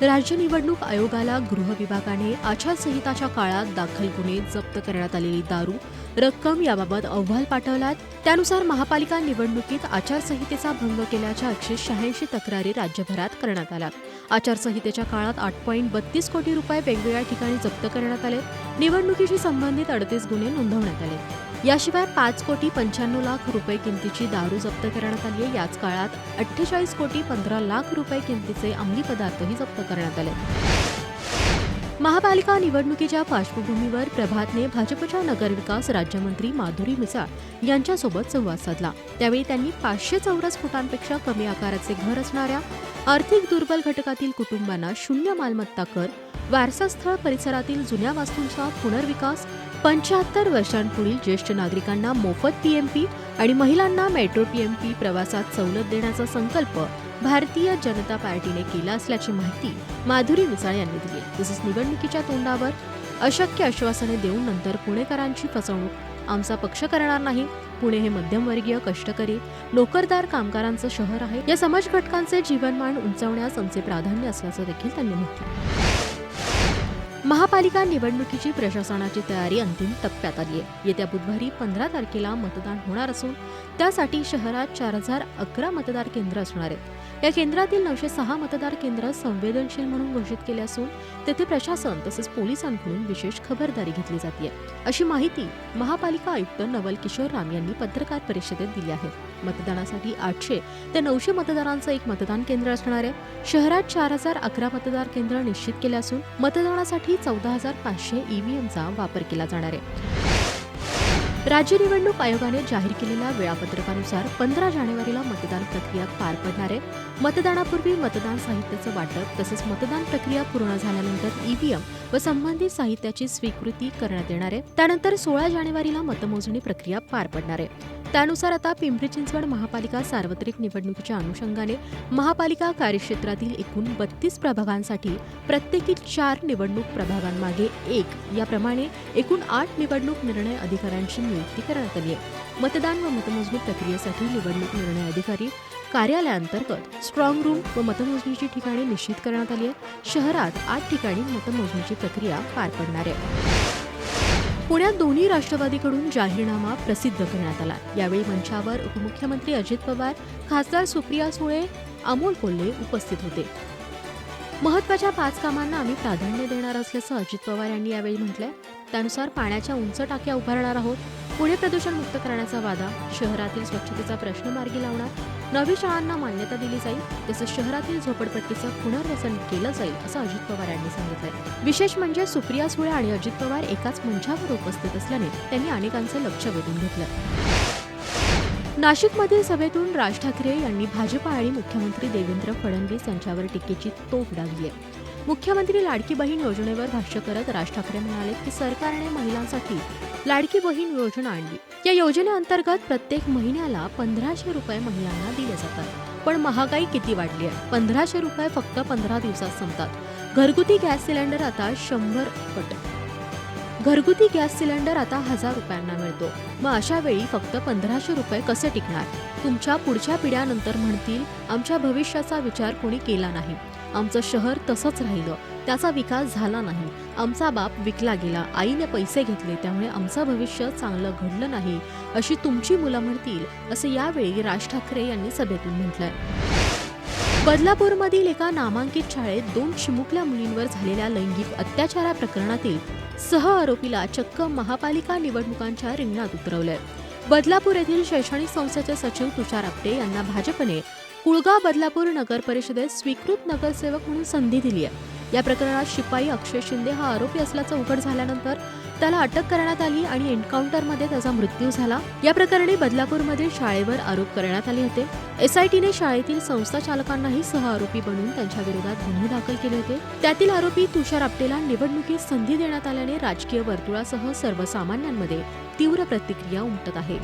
राज्य निवडणूक आयोगाला गृह विभागाने आचारसंहिताच्या काळात दाखल गुन्हे जप्त करण्यात आलेली दारू रक्कम याबाबत अहवाल पाठवलात. त्यानुसार महापालिका निवडणुकीत आचारसंहितेचा भंग केल्याच्या एकशे शहाऐंशी तक्रारी राज्यभरात करण्यात आल्या. आचारसंहितेच्या काळात आठ पॉईंट बत्तीस कोटी रुपये वेगवेगळ्या ठिकाणी जप्त करण्यात आले. निवडणुकीशी संबंधित अडतीस गुन्हे नोंदवण्यात आले. याशिवाय पाच कोटी पंच्याण्णव लाख रुपये किमतीची दारू जप्त करण्यात आली आहे. याच काळात अठ्ठेचाळीस कोटी पंधरा लाख रुपये किमतीचे अंमली पदार्थही जप्त करण्यात आले. महापालिका निवडणुकीच्या पार्श्वभूमीवर प्रभातने भाजपच्या नगरविकास राज्यमंत्री माधुरी मिसाळ यांच्यासोबत संवाद साधला. त्यावेळी त्यांनी पाचशे चौरस फुटांपेक्षा कमी आकाराचे घर असणाऱ्या आर्थिक दुर्बल घटकातील कुटुंबांना शून्य मालमत्ता कर वारसास्थळ परिसरातील जुन्या वास्तूंचा पुनर्विकास पंच्याहत्तर वर्षांपुढील ज्येष्ठ नागरिकांना मोफत पीएमपी आणि महिलांना मेट्रो पीएमपी प्रवासात सवलत देण्याचा संकल्प भारतीय जनता पार्टीने केला असल्याची माहिती माधुरी मिसाळ यांनी दिली तसेच निवडणुकीच्या तोंडावर. अशक्य आश्वासने देऊन नंतर पुणेकरांची फसवणूक. आमचा पक्ष करणार नाही. पुणे हे मध्यमवर्गीय कष्टकरी नोकरदार कामगारांचं शहर आहे. या समाज घटकांचे जीवनमान उंचावण्यास आमचे प्राधान्य असल्याचं देखील त्यांनी म्हटलं महापालिका निवडणुकीची प्रशासनाची तयारी अंतिम टप्प्यात आली आहे. येत्या बुधवारी पंधरा तारखेला मतदान होणार असून त्यासाठी शहरात चार हजार अकरा मतदार केंद्र असणार आहेत. या केंद्रातील नऊशे सहा मतदार केंद्र संवेदनशील म्हणून घोषित केले असून तेथे प्रशासन तसेच पोलिसांकडून विशेष खबरदारी घेतली जाते. अशी माहिती महापालिका आयुक्त नवल किशोर राम यांनी पत्रकार परिषदेत दिली आहे. मतदानासाठी आठशे ते नऊशे मतदारांचं एक मतदान केंद्र असणार आहे. शहरात चार हजार अकरा मतदार केंद्र निश्चित केले असून मतदानासाठी चौदा हजार पाचशे ईव्हीएमचा वापर केला जाणार आहे. राज्य निवडणूक आयोगाने जाहीर केलेल्या वेळापत्रकानुसार पंधरा जानेवारीला मतदान प्रक्रिया पार पडणार आहे. मतदानापूर्वी मतदान साहित्याचं वाटप तसेच मतदान प्रक्रिया पूर्ण झाल्यानंतर ईव्हीएम व संबंधित साहित्याची स्वीकृती करण्यात येणार आहे. त्यानंतर सोळा जानेवारीला मतमोजणी प्रक्रिया पार पडणार आहे. त्यानुसार आता पिंपरी चिंचवड महापालिका सार्वत्रिक निवडणुकीच्या अनुषंगाने महापालिका कार्यक्षेत्रातील एकूण बत्तीस प्रभागांसाठी प्रत्येकी चार निवडणूक प्रभागांमागे एक. याप्रमाणे एकूण आठ निवडणूक निर्णय अधिकाऱ्यांची नियुक्ती करण्यात आली आहे. मतदान व मतमोजणी प्रक्रियेसाठी निवडणूक निर्णय अधिकारी कार्यालयाअंतर्गत स्ट्रॉंग रूम व मतमोजणीची ठिकाणे निश्चित करण्यात आली आहे शहरात आठ ठिकाणी मतमोजणीची प्रक्रिया पार पडणार आहे. पुण्यात दोन्ही राष्ट्रवादीकडून जाहीरनामा प्रसिद्ध करण्यात आला. यावेळी मंचावर उपमुख्यमंत्री अजित पवार खासदार सुप्रिया सुळे अमोल कोल्हे उपस्थित होते. महत्त्वाच्या पाच कामांना आम्ही प्राधान्य देणार असल्याचं अजित पवार यांनी यावेळी म्हटलंय. त्यानुसार पाण्याच्या उंच टाक्या उभारणार आहोत. पुणे प्रदूषण मुक्त करण्याचा वादा शहरातील स्वच्छतेचा प्रश्न मार्गी लावणार नवी शाळांना मान्यता दिली जाईल तसंच शहरातील झोपडपट्टीचं पुनर्वसन केलं जाईल असं अजित पवार यांनी सांगितलं विशेष म्हणजे सुप्रिया सुळे आणि अजित पवार एकाच मंचावर उपस्थित असल्याने त्यांनी अनेकांचं लक्ष वेधून घेतलं. नाशिकमधील सभेतून राज ठाकरे यांनी भाजपा आणि मुख्यमंत्री देवेंद्र फडणवीस यांच्यावर टीकेची तोफ डागली आहे मुख्यमंत्री लाडकी बहीण योजनेवर भाष्य करत राज ठाकरे म्हणाले की सरकारने महिलांसाठी लाडकी बहीण योजना आणली. या योजनेअंतर्गत प्रत्येक महिन्याला पंधराशे रुपये महिलांना दिले जातात. पण महागाई किती वाढली आहे? पंधराशे रुपये फक्त पंधरा दिवसात संपतात. घरगुती गॅस सिलेंडर आता शंभर पट. घरगुती गॅस सिलेंडर आता हजार रुपयांना मिळतो. मग अशा वेळी फक्त पंधराशे रुपये कसे टिकणार? तुमच्या पुढच्या पिढ्यानंतर म्हणतील आमच्या भविष्याचा विचार कोणी केला नाही. आमचं शहर तसंच राहिलं. त्याचा विकास झाला नाही. आमचा बाप विकला गेला. आईने पैसे घेतले. त्यामुळे आमचं भविष्य चांगलं घडलं नाही अशी तुमची मुलं म्हणतील असं यावेळी राज ठाकरे यांनी सभेतून म्हटलंय. बदलापूरमधील एका नामांकित शाळेत दोन चिमुकल्या मुलींवर झालेल्या लैंगिक अत्याचारा प्रकरणातील सह आरोपीला चक्क महापालिका निवडणुकांच्या रिंगणात उतरवलंय. बदलापूर येथील शैक्षणिक संस्थेचे सचिव तुषार आपटे यांना भाजपने कुळगाव बदलापूर नगर परिषदेत स्वीकृत नगरसेवक म्हणून संधी दिली आहे. या प्रकरणात शिपाई अक्षय शिंदे हा आरोपी असल्याचं उघड झाल्यानंतर त्याला अटक करण्यात आली आणि एन्काउंटरमध्ये त्याचा मृत्यू झाला. या प्रकरणी बदलापूरमधील शाळेवर आरोप करण्यात आले होते. एसआयटीने शाळेतील संस्था चालकांनाही सह आरोपी बनवून त्यांच्या विरोधात गुन्हे दाखल केले होते. त्यातील आरोपी तुषार आपटेला निवडणुकीत संधी देण्यात आल्याने राजकीय वर्तुळासह सर्वसामान्यांमध्ये तीव्र प्रतिक्रिया उमटत आहे.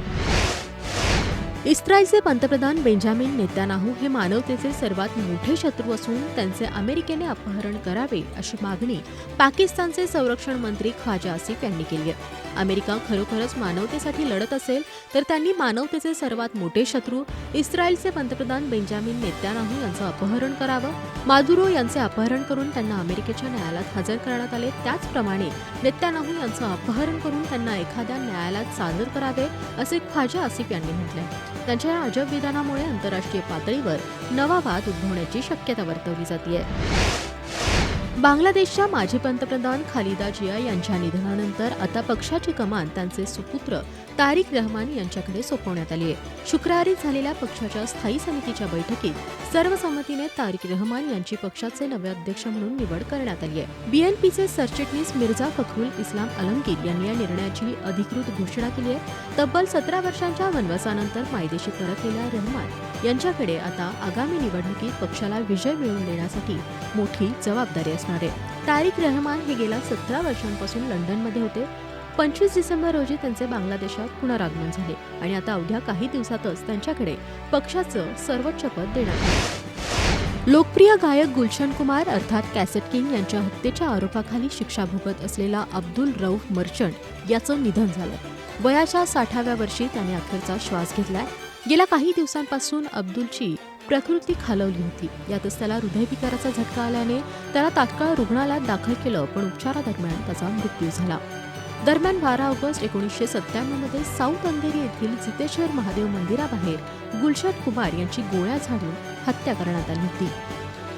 इस्रायलचे पंतप्रधान बेंजामिन नेतानाहू हे मानवतेचे सर्वात मोठे शत्रू असून त्यांचे अमेरिकेने अपहरण करावे अशी मागणी पाकिस्तानचे संरक्षण मंत्री ख्वाजा आसिफ यांनी केली आहे. अमेरिका खरोखरच मानवतेसाठी लढत असेल तर त्यांनी मानवतेचे सर्वात मोठे शत्रू इस्रायलचे पंतप्रधान बेंजामिन नेत्यानाहू यांचं अपहरण करावं मादुरो यांचे अपहरण करून त्यांना अमेरिकेच्या न्यायालयात हजर करण्यात आले त्याचप्रमाणे नेत्यानाहू यांचं अपहरण करून त्यांना एखाद्या न्यायालयात सादर करावे असे ख्वाजा आसिफ यांनी म्हटले त्यांच्या या अजब विधानामुळे आंतरराष्ट्रीय पातळीवर नवा वाद उद्भवण्याची शक्यता वर्तवली जाते बांगलादेशच्या माजी पंतप्रधान खालिदा जिया यांच्या निधनानंतर आता पक्षाची कमान त्यांचे सुपुत्र तारिक रहमान यांच्याकडे सोपवण्यात आली आहे. शुक्रवारी झालेल्या पक्षाच्या स्थायी समितीच्या बैठकीत सर्वसंमतीने तारिक रहमान यांची पक्षाचे नवे अध्यक्ष म्हणून निवड करण्यात आली आहे. बीएनपीचे सरचिटणीस मिर्झा फखरुल इस्लाम अलमगीर यांनी या निर्णयाची अधिकृत घोषणा केली आहे. तब्बल सतरा वर्षांच्या वनवासानंतर मायदेशी परतलेल्या रहमान यांच्याकडे आता आगामी निवडणुकीत पक्षाला विजय मिळवून देण्यासाठी मोठी जबाबदारी असणार आहे. तारिक रहमान हे गेल्या सतरा वर्षांपासून लंडनमध्ये होते. पंचवीस डिसेंबर रोजी त्यांचे बांगलादेशात पुनरागमन झाले आणि आता अवघ्या काही दिवसातच त्यांच्याकडे पक्षाचं सर्वोच्च पद देण्यात आलं. लोकप्रिय गायक गुलशन कुमार अर्थात कॅसेट किंग यांच्या हत्येच्या आरोपाखाली शिक्षा भोगत असलेला अब्दुल रऊफ मर्चंट याचं निधन झालं. वयाच्या साठाव्या वर्षी त्याने अखेरचा श्वास घेतलाय. गेल्या काही दिवसांपासून अब्दुलची प्रकृती खालवली होती. यातच त्याला हृदयविकाराचा झटका आल्याने त्याला तात्काळ रुग्णालयात दाखल केलं पण उपचारादरम्यान त्याचा मृत्यू झाला. दरम्यान बारा ऑगस्ट एकोणीसशे सत्त्याण्णवमध्ये साऊथ अंधेरी येथील जितेश्वर महादेव मंदिराबाहेर गुलशन कुमार यांची गोळ्या झाडून हत्या करण्यात आली होती.